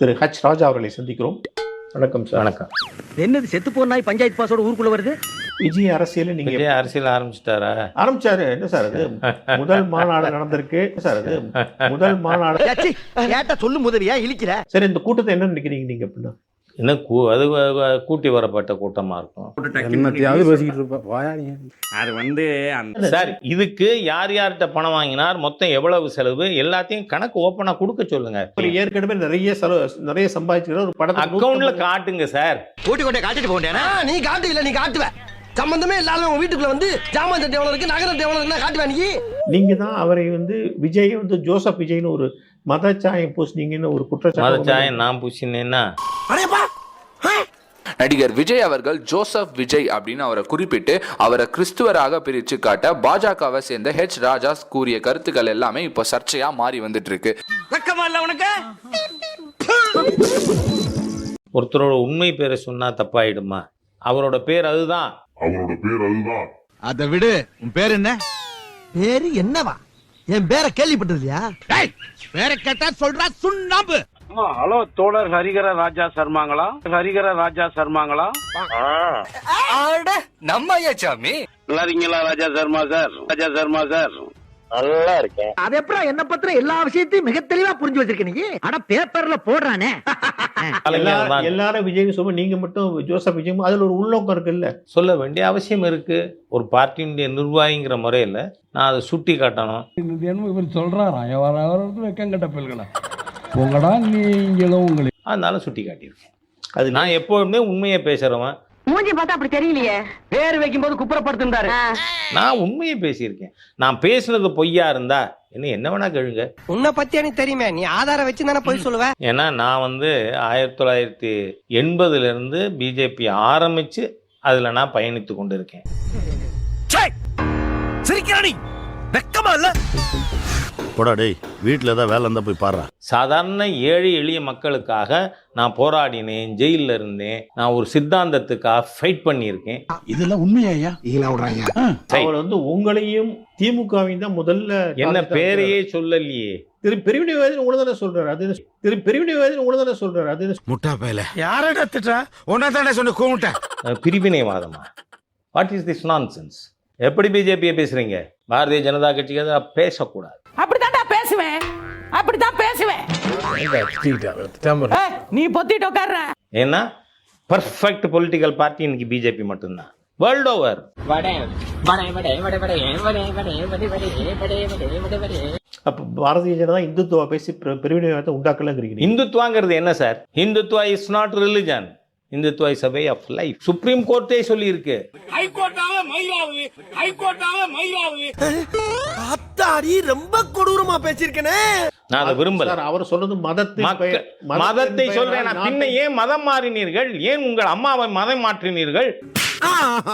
திரு H ராஜா அவர்களை சந்திக்கிறோம். வணக்கம் சார் வணக்கம். என்னது செத்து போன நாய் பஞ்சாயத்து பாஸோட ஊருக்குள்ள வருது? விஜய் அரசியல நீங்க விஜய் அரசியல் ஆரம்பிச்சிட்டாரா? ஆரம்பிச்சாரு. என்ன சார் அது முதல் மாநாடு நடந்திருக்கு. சார் அது முதல் மாநாடு. ஏட்டா சொல்லு முதவியா இழிக்கிற. சரி இந்த கூட்டத்தை என்ன நினைக்கிறீங்க நீங்க அப்படின்னா? என்ன கூ அது கூட்டி வரப்பட்ட கூட்டமா இருக்கும். அது வந்து சார் இதுக்கு யார் யார்கிட்ட பணம் வாங்கினார் மொத்தம் எவ்வளவு செலவு எல்லாத்தையும் கணக்கு ஓப்பனா கொடுக்க சொல்லுங்க. ஒரு ஏற்கனவே நிறைய செலவு நிறைய சம்பாதிச்சிருக்கிற ஒரு படத்தை அக்கவுண்ட்ல காட்டுங்க சார். கூட்டி கொண்டே காட்டிட்டு போண்டேனா நீ காட்டு இல்ல நீ காட்டுவ. சம்பந்தமே இல்லாத உங்க வீட்டுக்குள்ள வந்து ஜாமான் சட்டை எவ்வளவு இருக்கு நகரம் எவ்வளவு இருக்குன்னா காட்டுவா நீ. நீங்க தான் அவரை வந்து விஜய் வந்து ஜோசப் விஜய்னு ஒரு மதச்சாயம் பூசினீங்கன்னு ஒரு குற்றச்சாட்டு மதச்சாயம் நான் பூசினேன்னா? அடேப்பா நடிகர் விஜய் அவர்கள் ஜோசப் விஜய் அப்படின்னு அவரை குறிப்பிட்டு அவரை கிறிஸ்துவராக பிரிச்சு காட்ட பாஜகவை சேர்ந்த ஹெச் ராஜா கூறிய கருத்துக்கள் எல்லாமே இப்போ சர்ச்சையா மாறி வந்துட்டு இருக்கு வெக்கமா இல்ல உனக்கு? ஒருத்தரோட உண்மை பேரை சொன்னா தப்பாயிடுமா? அவரோட பேர் அதுதான். அவரோட பேர் அதுதான். அதை விடு. உன் பேர் என்ன? பேரு என்னவா? என் பேரை கேள்விப்பட்டது இல்லையா பேரை கேட்டா சொல்றா சுண்ணாம்பு. ஹலோ தோழர் ஹரிகர ராஜா சர்மாங்களா? ஹரிகர ராஜா சர்மாங்களா? நம்ம ஐயாச்சாமி நல்லா இருக்கீங்களா ராஜா சர்மா சார்? ராஜா சர்மா சார்? நல்லா இருக்கேன் அது எப்பறம் என்ன பத்திர எல்லா விஷயத்தையும் மிக தெளிவா புரிஞ்சு வச்சிருக்க நீ? அட பேப்பர்ல போடுறானே. எல்லாரும் விஜய்னு சொல்லுவோம் நீங்க மட்டும் ஜோசப் விஜய் அதுல ஒரு உள்நோக்கம் இருக்குல்ல. சொல்ல வேண்டிய அவசியம் இருக்கு. ஒரு பார்ட்டியினுடைய நிர்வாகிங்கிற முறையில் நான் அதை சுட்டி காட்டணும் இவர் சொல்றாராம் வெக்கம் கட்ட உங்கடா நீங்களும் உங்களை அதனால சுட்டி காட்டியிருக்கேன். அது நான் எப்போதுமே உண்மையை பேசுறவன். மூஞ்சி பார்த்தா அப்படி தெரியலையே. பேர் வைக்கும் போது குப்புறப்படுத்திருந்தாரு நான் உண்மையை பேசியிருக்கேன். நான் பேசுனது பொய்யா இருந்தா என்ன என்ன வேணா கேளுங்க. உன்னை பத்தி எனக்கு தெரியுமே. நீ ஆதாரம் வச்சு தானே போய் சொல்லுவ? ஏன்னா நான் வந்து ஆயிரத்தி தொள்ளாயிரத்தி எண்பதுல இருந்து பிஜேபி ஆரம்பிச்சு அதுல நான் பயணித்து கொண்டு இருக்கேன் சிரிக்கிறானி வெக்கமா இல்ல? போடா டேய் வீட்டில் ஏதாவது வேலை இருந்தால் போய் பாடுறா. சாதாரண ஏழை எளிய மக்களுக்காக நான் போராடினேன் ஜெயிலில் இருந்தேன் நான் ஒரு சித்தாந்தத்துக்காக ஃபைட் பண்ணியிருக்கேன். இதெல்லாம் உண்மையா. அவர் வந்து உங்களையும் திமுகவையும் தான் முதல்ல என்ன பேரையே சொல்லலையே. திரு பிரிவினைவாதி உங்களை தானே சொல்றாரு அது திரு பிரிவினைவாதி உங்களை தானே சொல்றாரு அது முட்டா பயல. யாரடா திட்டா உன்ன தானே சொன்ன கூமிட்டேன் பிரிவினைவாதமா? வாட் இஸ் திஸ் நான்சென்ஸ் எப்படி பிஜேபியை பேசுறீங்க? பாரதிய ஜனதா கட்சிக்கு பேசக்கூடாது. அப்படித்தான்டா பேசுவேன் அப்படித்தான் பேசுவேன் நீ பொத்திட்டு உட்கார்ற ஏன்னா பர்ஃபெக்ட் பொலிட்டிக்கல் பார்ட்டி இன்னைக்கு பிஜேபி மட்டும்தான் வேர்ல்ட் ஓவர் அப்ப பாரதிய ஜனதா இந்துத்துவ பேசி பிர- பிரிவினைவாதத்தை உண்டாக்கலங்கிறீங்க இந்துத்துவாங்கிறது என்ன sir Hindutva is not religion Hindutva way of life supreme கோர்ட்டே சொல்லியிருக்கு. அத்தாடி ரொம்ப கொடூரமா பேசிருக்கனே நான் அதை விரும்பல. அவர் சொல்றது மதத்தை மதத்தை சொல்றேன். பின்ன ஏன் மதம் மாறினீர்கள்? ஏன் உங்கள் அம்மாவை மதம் மாற்றினீர்கள்?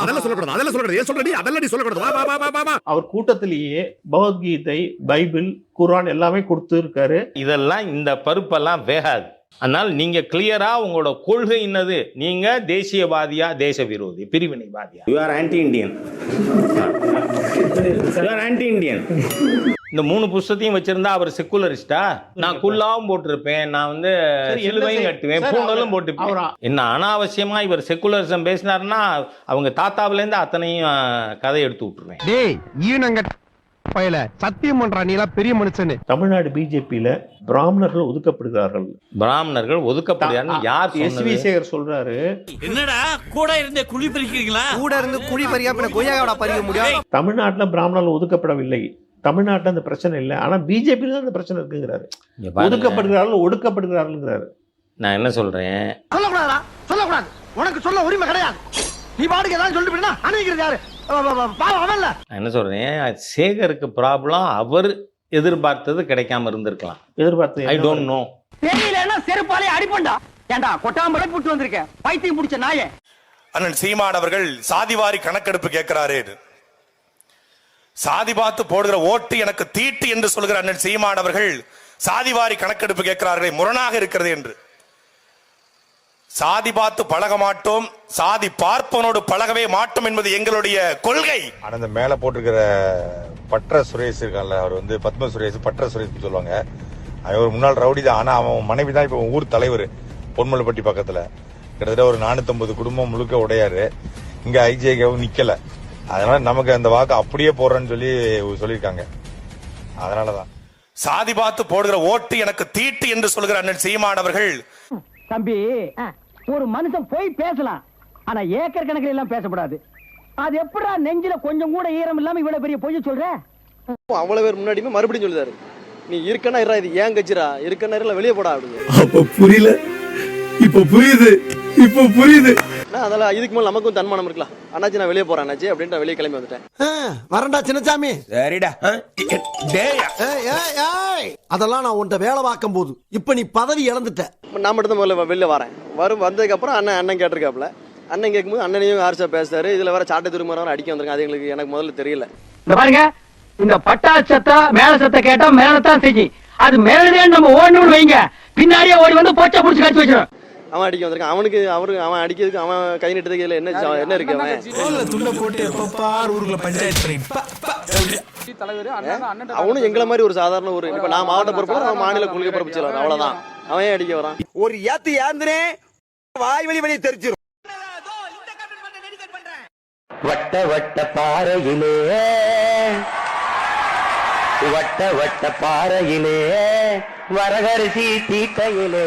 அதெல்லாம் சொல்லக்கூடாது அதெல்லாம் சொல்லக்கூடாது. ஏன் சொல்றடி அதெல்லாம் நீ சொல்லக்கூடாது. வா வா வா வா வா அவர் கூட்டத்திலேயே பகவத்கீதை பைபிள் குர்ஆன் எல்லாமே கொடுத்து இருக்காரு இதெல்லாம் இந்த பருப்பெல்லாம் வேகாது. அதனால் நீங்க கிளியரா உங்களோட கொள்கை என்னது? நீங்க தேசியவாதியா தேச விரோதி பிரிவினைவாதியா? You are anti Indian you are anti Indian இந்த மூணு புஸ்தத்தையும் வச்சிருந்தா அவர் செக்குலரிஸ்டா நான் குல்லாவும் போட்டிருப்பேன் நான் வந்து சிலுவையும் கட்டுவேன் பூண்டலும் அவர்- போட்டுப்பேன். என்ன அனாவசியமா இவர் செக்குலரிசம் பேசினாருன்னா அவங்க தாத்தாவில இருந்து அத்தனையும் கதை எடுத்து விட்டுருவேன். பயல சத்தியம் பண்றா நீலாம் பெரிய மனுஷனு. தமிழ்நாடு பிஜேபியில பிராமணர்கள் ஒதுக்கப்படுகிறார்கள் பிராமணர்கள் ஒதுக்கப்படுறான்னு யார் எஸ் வி சேகர் சொல்றாரு. என்னடா? கூட இருந்தே குழி பறிக்கிறீங்களா? கூட இருந்து குழி பறியா பின்ன கொய்யாவோட பறிக்க முடியும்? தமிழ்நாட்டுல பிராமணர்கள் ஒதுக்கப்படவில்லை. தமிழ்நாட்டுல அந்த பிரச்சனை இல்லை. ஆனா பிஜேபியில தான் அந்த பிரச்சனை இருக்குங்கிறாரு. ஒதுக்கப்படுகிறார்கள் ஒடுக்கப்படுகிறார்கள்ங்கிறாரு நான் என்ன சொல்றேன்? சொல்லக்கூடாதா? சொல்லக்கூடாது. உனக்கு சொல்ல உரிமை கிடையாது. நீ பாட்டுக்கு ஏதாவது சொல்லிட்டு போயிட்டா அணைக்கிறது யாரு? என்ன சொல்றேன்? சேகருக்கு ப்ராப்ளம் அவர் எதிர்பார்த்தது கிடைக்காம இருந்திருக்கலாம். எதிர்பார்த்து ஐ டோன்ட் நோ தெரியலன்னா செருப்பாலே அடிப்பண்டா ஏண்டா கொட்டாம்பளை புட்டு வந்திருக்கேன். பைத்தியம் பிடிச்ச நாயே. அண்ணன் சீமான் அவர்கள் சாதிவாரி கணக்கெடுப்பு கேட்கிறாரு. சாதி பார்த்து போடுகிற ஓட்டு எனக்கு தீட்டு என்று சொல்கிற அண்ணன் சீமான் அவர்கள் சாதிவாரி கணக்கெடுப்பு கேட்கிறார்களே முரணாக இருக்கிறது என்று. சாதி பார்த்து பழக மாட்டோம் சாதி பார்ப்பனோடு பழகவே மாட்டோம் என்பது எங்களுடைய கொள்கை. ஆனால் இந்த மேலே போட்டிருக்கிற பற்ற சுரேஷ் இருக்கான்ல அவர் வந்து பத்ம சுரேஷ் பற்ற சுரேஷ் சொல்லுவாங்க. அவன் ஒரு முன்னாள் ரவுடி தான். ஆனா அவன் மனைவி தான் இப்ப ஊர் தலைவர் பொன்மலைப்பட்டி பக்கத்துல. கிட்டத்தட்ட ஒரு 450 குடும்பம் முழுக்க உடையாரு. இங்க ஐஜேகவும் நிக்கல. அதனால நமக்கு அந்த வாக்கு அப்படியே போடுறேன்னு சொல்லி சொல்லியிருக்காங்க. அதனாலதான். சாதி பார்த்து போடுகிற ஓட்டு எனக்கு தீட்டு என்று சொல்கிற அண்ணன் சீமான் அவர்கள். தம்பி ஒரு மனுஷன் போய் பேசலாம். ஆனா ஏக்கர் கணக்கில் எல்லாம் பேசக்கூடாது அது எப்படா நெஞ்சில கொஞ்சம் கூட ஈரம் இல்லாம இவ்வளவு பெரிய பொய்ய சொல்ற? அவ்வளவு பேர் முன்னாடியுமே மறுபடியும் சொல்லுதாரு நீ இருக்கனா இரா இது ஏன் கட்சிரா இருக்கனா இல்ல வெளியே போடா அப்படின்னு. அப்ப புரியல. இப்ப புரியுது. இப்ப புரியுது. நான் அதெல்லாம் இதுக்கு மேல நமக்கும் தன்மானம் இருக்கலாம் அண்ணாச்சி நான் வெளியே போறேன் அண்ணாச்சி அப்படின்ட்டு வெளியே கிளம்பி வந்துட்டேன். வரண்டா சின்னசாமி சரிடா. அதெல்லாம் நான் உன்ட்ட வேலை பார்க்கும் போது இப்ப நீ பதவி இழந்துட்ட. நான் மட்டும் தான் முதல்ல வெளில வரேன். வரும் வந்ததுக்கு அப்புறம் அண்ணன் அண்ணன் கேட்டிருக்காப்ல அண்ணன் கேட்கும்போது அண்ணனையும் ஆர்ச்சா பேசுறாரு. இதுல வேற சாட்டை திரும்ப அடிக்க வந்திருக்காங்க. அது எங்களுக்கு எனக்கு முதல்ல தெரியல. இந்த பாருங்க இந்த பட்டா சத்தம் மேல சத்த கேட்டா மேலத்தான் செய்யும் அது மேலதே நம்ம ஓடணும்னு வைங்க. பின்னாடியே ஓடி வந்து பொச்சை புடிச்சு கட்டி வச்சிடும் அவன் அடிக்க வந்திருக்கான். அவனுக்கு அவரு அவன் அடிக்கிறதுக்கு அவன் கை நிட்டதுக்கு இதுல என்ன என்ன இருக்கு அவன்? துள்ள போட்டு எப்பப்பார் ஊருக்குள்ள பஞ்சாயத்து அவனும் எங்களை மாதிரி ஒரு சாதாரண ஒரு இப்ப நான் மாவட்ட பொறுப்பு மாநில கொள்கை பொறுப்பு செயலாளர். அவ்வளவுதான். அவன் அடிக்க வரான்? ஒரு ஏத்து ஏந்திரே வாய் வழி வெளியே தெரிச்சிரும். வட்ட வட்ட பாறையிலே. வட்ட வட்ட பாறையிலே. வரகரிசி தீட்டையிலே.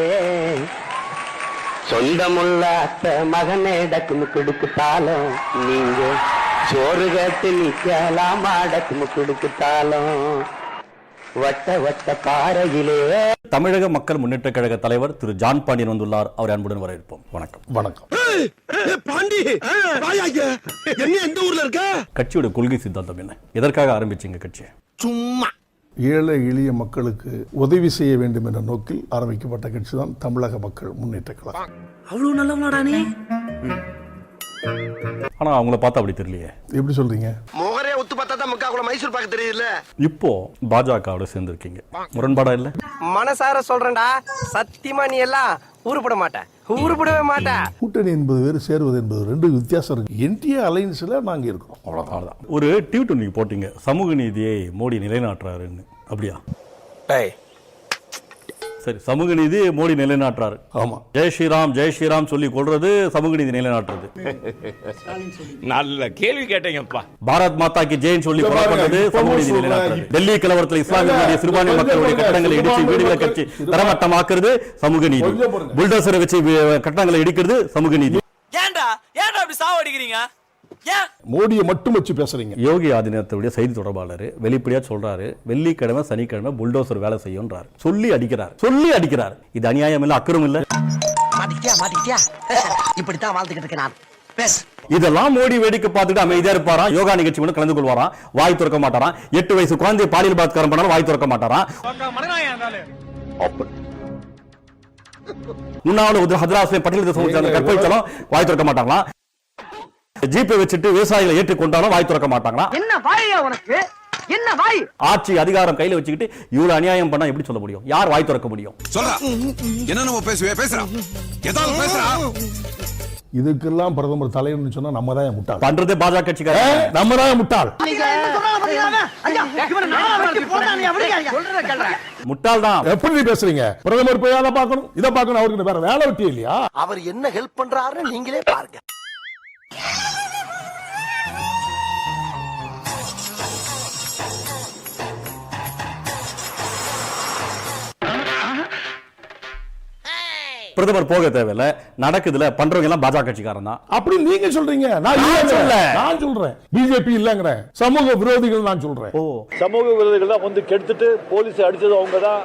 சொந்தமுள்ள அத்த மகனே டக்குமு கொடுக்குத்தாலும் நீங்க சோறு கேட்டு நிக்கலாம் டக்குமு கொடுக்குத்தாலும் வட்ட வட்ட பாறையிலே. தமிழக மக்கள் முன்னேற்ற கழக தலைவர் திரு ஜான் பாண்டியன் வந்துள்ளார். அவரை அன்புடன் வரவேற்போம். வணக்கம். வணக்கம். பாண்டி என்ன எந்த ஊர்ல இருக்க? கட்சியோட கொள்கை சித்தாந்தம் என்ன? எதற்காக ஆரம்பிச்சீங்க கட்சியை? சும்மா. ஏழை எளிய மக்களுக்கு உதவி செய்ய வேண்டும் என்ற நோக்கில் ஆரம்பிக்கப்பட்ட கட்சி தான் தமிழக மக்கள் முன்னேற்ற கழகம். அவ்வளவு நல்லவனாடா நீ? ஆனா அவங்கள பார்த்தா அப்படி தெரியலையே. எப்படி சொல்றீங்க? ஒத்து பார்த்தா தான் முக்கா கூட மைசூர் பாக்க தெரியுதுல்ல? இப்போ பாஜகவோட சேர்ந்திருக்கீங்க. முரண்பாடா இல்ல? மனசார சொல்றேன்டா. சத்தியமா நீ எல்லாம் உருப்பட மாட்ட. உருப்படவே மாட்ட. கூட்டணி என்பது வேறு சேருவது என்பது ரெண்டு வித்தியாசம் இருக்கு. என்டிஏ அலைன்ஸ்ல நாங்க இருக்கோம் அவ்வளவுதான். அவ்வளவுதான் ஒரு டியூட் நீங்க போட்டீங்க. சமூக நீதியை மோடி நிலைநாட்டுறாருன்னு. அப்படியா? சரி சமூக நீதி மோடி நிலைநாட்டுறாரு. ஆமா. ஜெய் ஸ்ரீராம் ஜெய் ஸ்ரீராம் சொல்லி கொள்றது சமூக நீதி நிலைநாட்டுறது. நல்ல கேள்வி கேட்டீங்கப்பா. பாரத் மாதா கி ஜெயின் சொல்லி கொலை பாருங்க, பண்ணது சமூக நீதி. நிலைநாட்டுறது. டெல்லி கலவரத்தில் இஸ்லாமிய சிறுபான்மை மக்களுடைய. கட்டடங்களை இடிச்சு வீடுகளை கட்சி தரமட்டமாக்குறது சமூக நீதி. புல்டோசரை வச்சு கட்டடங்களை இடிக்கிறது சமூக நீதி. ஏன்டா ஏன்டா அப்படி சாவடிக்கிறீங்க? மோடியை மட்டும் வச்சு பேசுறீங்க. யோகி ஆதித்யநாத்துடைய செய்தி தொடர்பாளர் வெளிப்படையா சொல்றாரு வெள்ளிக்கிழமை சனிக்கிழமை புல்டோசர் வேலை செய்யும்ன்றாரு சொல்லி அடிக்கிறார். சொல்லி அடிக்கிறார். இது அநியாயம் இல்ல அக்கறம் இல்ல. மாட்டிக்கிட்டியா மாட்டிக்கிட்டியா? இப்படித்தான் வாழ்ந்துகிட்டு இருக்கேன் நான். பேசு. இதெல்லாம் மோடி வேடிக்கை பார்த்துட்டு அமைதியா இருப்பாராம் யோகா நிகழ்ச்சி மட்டும் கலந்து கொள்வாராம் வாய் திறக்க மாட்டாராம் எட்டு வயசு குழந்தை பாலியல் பாத்காரம் பண்ணாலும் வாய் திறக்க மாட்டாராம் உண்ணாவில ஹதராசை பட்டியல் கற்பழிச்சாலும் வாய் திறக்க மாட்டாங்களாம் ஜிபே வச்சுட்டு விவசாயிகளை ஏற்றுக்கொண்டாலும் வாய் திறக்க மாட்டாங்களாம் என்ன வாயா உனக்கு? என்ன வாய்? ஆட்சி அதிகாரம் கையில வச்சுக்கிட்டு இவ்வளவு அநியாயம் பண்ணா எப்படி சொல்ல முடியும்? யார் வாய் திறக்க முடியும்? சொல்றா. என்ன நம்ம பேசுவே? பேசுறா. ஏதாவது பேசுறா. இதுக்கெல்லாம் பிரதமர் தலைவர்னு சொன்னா நம்ம தான் முட்டாள். பண்றதே பாஜக கட்சிக்காரங்க நம்ம தான்? முட்டாள் முட்டாள் தான். எப்படி நீ பேசுறீங்க? பிரதமர் போய் அதை பார்க்கணும் இதை பார்க்கணும் அவருக்கு வேற வேலை வெட்டி இல்லையா? அவர் என்ன ஹெல்ப் பண்றாருன்னு நீங்களே பாருங்க. பிரதமர் போக தேவையில்ல. நடக்குதுல பண்றவங்க எல்லாம் பாஜக கட்சிக்காரன் தான். அப்படி நீங்க சொல்றீங்க. நான். சொல்லல. நான் சொல்றேன். பிஜேபி இல்லங்கிறேன் சமூக விரோதிகள் நான் சொல்றேன். ஓ. சமூக விரோதிகள் தான் வந்து கெடுத்துட்டு போலீஸ் அடிச்சது அவங்க தான்.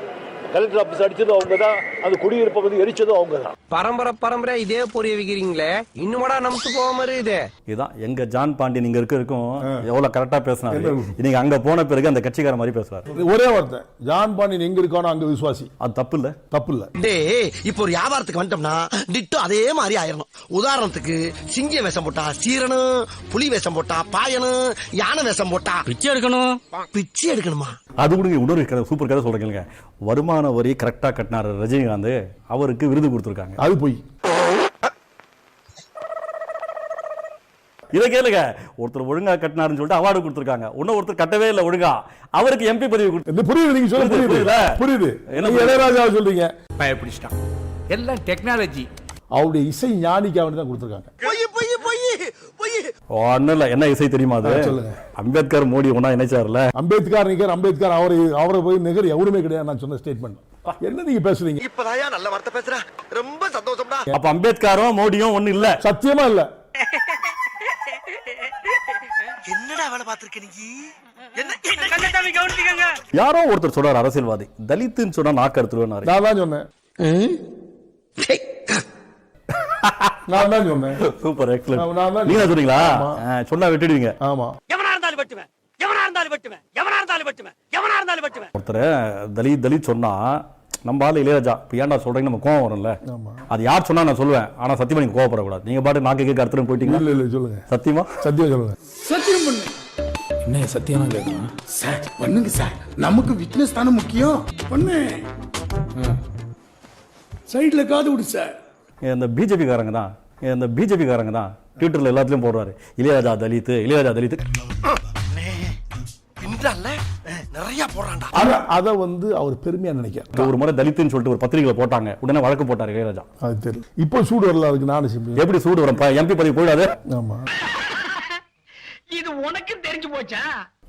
கலெக்டர் ஆபீஸ் அடிச்சது அவங்க தான் அந்த குடியிருப்பை வந்து எரிச்சதும் அவங்க தான் பரம்பரை பரம்பரை இதே பொரிய வைக்கிறீங்களே இன்னுமடா நமக்கு போகாம இருக்குது இதுதான் எங்க ஜான் பாண்டியன் இங்க இருக்க இருக்கும் எவ்வளவு கரெக்டா பேசினாரு? இன்னைக்கு அங்க போன பிறகு அந்த கட்சிக்கார மாதிரி பேசுறாரு ஒரே வார்த்தை ஜான் பாண்டியன் எங்க இருக்கானோ அங்க விசுவாசி. அது தப்பு இல்ல. தப்பு இல்ல. டேய் இப்போ ஒரு வியாபாரத்துக்கு வந்துட்டோம்னா டிட்டோ அதே மாதிரி ஆயிரணும். உதாரணத்துக்கு சிங்க வேஷம் போட்டா சீரனும் புலி வேஷம் போட்டா பாயனும் யானை வேஷம் போட்டா பிச்சை எடுக்கணும். பிச்சை எடுக்கணுமா? அது கூட கதை சூப்பர் கதை சொல்றீங்க வருமான வரி கரெக்டா கட்டினாரு ரஜினிகாந்த். அவருக்கு விருது கொடுத்திருக்காங்க. அது போய். இதை கேளுங்க. ஒருத்தர் ஒழுங்கா கட்டினாருன்னு சொல்லிட்டு அவார்டு கொடுத்துருக்காங்க. இன்னும் ஒருத்தர் கட்டவே இல்லை ஒழுங்கா. அவருக்கு எம்பி பதவி கொடுத்து இந்த புரியுது நீங்க சொல்ல புரியுது, புரியுது. என்ன? இளையராஜாவை சொல்றீங்க. பயப்பிடிச்சிட்டான். எல்லாம் டெக்னாலஜி அவருடைய இசை ஞானிக்கு அவன் தான் கொடுத்துருக்காங்க. பொய் ஒன்னும் இல்ல. என்ன இசை தெரியுமா அது? சொல்லுங்க. அம்பேத்கர் மோடி ஒன்னா இணைச்சார்ல? அம்பேத்கர் நிகர் அம்பேத்கர் அவரை அவரை போய் நிகர் எவருமே கிடையாது நான் சொன்ன ஸ்டேட்மெண்ட் என்ன நீங்க பேசுறீங்க? இப்பதாயா நல்ல வார்த்தை பேசுற. ரொம்ப சந்தோஷம்டா. அப்ப அம்பேத்கரும் மோடியும் ஒண்ணு இல்ல. சத்தியமா இல்ல. என்னடா வேலை பார்த்திருக்க நீ? யாரோ ஒருத்தர் சொல்றாரு அரசியல்வாதி. தலித்துன்னு சொன்னா நாக்கு அறுத்துருவேன் நான் தான் சொன்னேன். நான் தான் சொன்னேன் சூப்பர் நான் எக்ஸலன்ட் தான் நீங்க. ஆ, சொன்னா விட்டுடுவீங்க. ஆமா. எவனா இருந்தாலும் வெட்டுவேன். எவனா இருந்தாலும் வெட்டுவேன். எவனா இருந்தாலும் வெட்டுவேன். எவனா இருந்தாலும் வெட்டுவேன். ஒருத்தர் தலித் தலித் சொன்னா நம்ம ஆளு இளையராஜா. இப்போ ஏன்டா சொல்றீங்க நம்ம கோவம் வரும்ல. அது யார் சொன்னா நான் சொல்லுவேன். ஆனா சத்தியமா நீங்க கோவப்படக்கூடாது. நீங்க பாட்டு நாக்கு கேட்க அடுத்து போயிட்டீங்க இல்ல இல்ல சொல்லுங்க. சத்தியமா? சத்தியம் சொல்லுங்க. என்ன சத்தியமா கேட்கணும்? சார் பண்ணுங்க சார். நமக்கு விட்னஸ் தானே முக்கியம். பண்ணு. சைடுல காது விடு சார். இந்த பிஜேபி காரங்க தான். இந்த பிஜேபி காரங்க தான் ட்விட்டர்ல எல்லாத்துலயும் போடுறாரு. இளையராஜா தலித் இளையராஜா தலித். பின்றால நிறைய போடுறான்டா. அத அத வந்து அவர் பெருமையா நினைக்கிறார். ஒரு முறை தலித்துன்னு சொல்லிட்டு ஒரு பத்திரிகையில போட்டாங்க. உடனே வழக்கு போட்டாரு இளையராஜா. அது தெரியும் இப்போ சூடு வரல அதுக்கு நானும் சிம்பிள் எப்படி சூடு வரும்? எம்பி பதவி போயிடாது. ஆமா. இது உனக்கு தெரிஞ்சு போச்சா?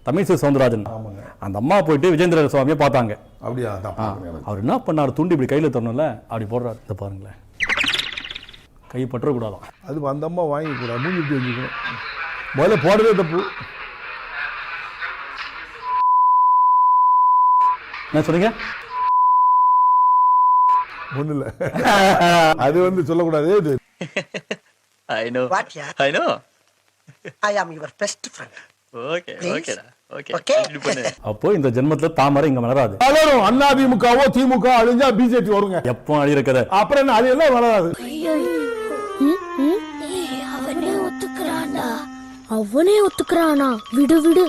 தமிழிசை சவுந்தரராஜன். அந்த அம்மா போயிட்டு விஜேந்திர சுவாமியை பார்த்தாங்க. அப்படியா அவர் என்ன பண்ணாரு? துண்டு இப்படி கையில தரணும்ல? அப்படி போடுறாரு. பாருங்களேன். கை பற்றக்கூடாதான் அது அந்த அம்மா வாங்கி கூட மூஞ்சி இப்படி வச்சுக்கணும். முதல்ல போடவே தப்பு. என்ன சொன்னீங்க? ஒண்ணு இல்ல. அது வந்து சொல்லக்கூடாது. இது I know what yeah I know I am your best friend okay ஓகேடா ஓகே ஓகே அப்போ இந்த ஜென்மத்துல தாமரை இங்க வளராது. வளரும். அண்ணா திமுகவோ திமுக அழிஞ்சா பிஜேபி வருங்க. எப்போ அழியிருக்கத அப்புறம் என்ன அது எல்லாம் வளராது அவனே ஒத்துக்கிறான்டா அவனே ஒத்துக்கிறானா விடு விடு